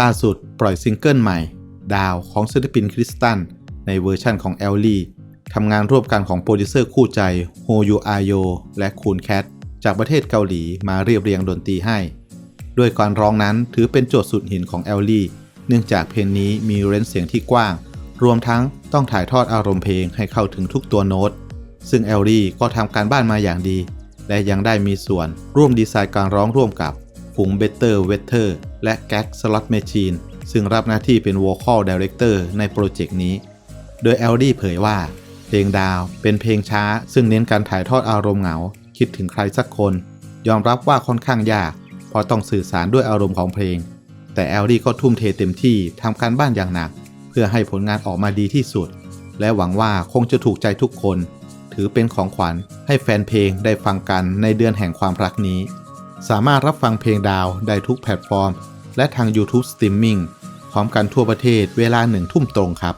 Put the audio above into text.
ล่าสุดปล่อยซิงเกิลใหม่ ดาวของศิลปินคริสตัน ในเวอร์ชั่นของแอลลี่ทำงานร่วมกันของโปรดิวเซอร์คู่ใจโฮยูอาโยและคูนแคทจากประเทศเกาหลีมาเรียบเรียงดนตรีให้ ด้วยการร้องนั้นถือเป็นโจทย์สุดหินของแอลลี่ เนื่องจากเพลงนี้มีเรนจ์เสียงที่กว้าง รวมทั้งต้องถ่ายทอดอารมณ์เพลงให้เข้าถึงทุกตัวโน้ต ซึ่งแอลลี่ก็ทำการบ้านมาอย่างดี และยังได้มีส่วนร่วมดีไซน์การร้องร่วมกับ ฝูง Better Weather และ Gag Slot Machine ซึ่งรับหน้าที่เป็น Vocal Director ในโปรเจกต์นี้ โดยแอลลี่เผยว่า เพลงดาวเป็นเพลงช้า ซึ่งเน้นการถ่ายทอดอารมณ์เหงา คิดถึงใครสักคน ยอมรับว่าค่อนข้างยาก เพราะต้องสื่อสารด้วยอารมณ์ของเพลง แต่แอลลี่ก็ทุ่มเทเต็มที่ทำการบ้านอย่างหนัก เพื่อให้ผลงานออกมาดีที่สุด และหวังว่าคงจะถูกใจทุกคน ถือเป็นของขวัญให้แฟนเพลงได้ฟังกันในเดือนแห่งความรักนี้ สามารถรับฟังเพลงดาวได้ทุกแพลตฟอร์ม และทาง YouTube Streaming พร้อมกันทั่วประเทศเวลาหนึ่งทุ่มตรงครับ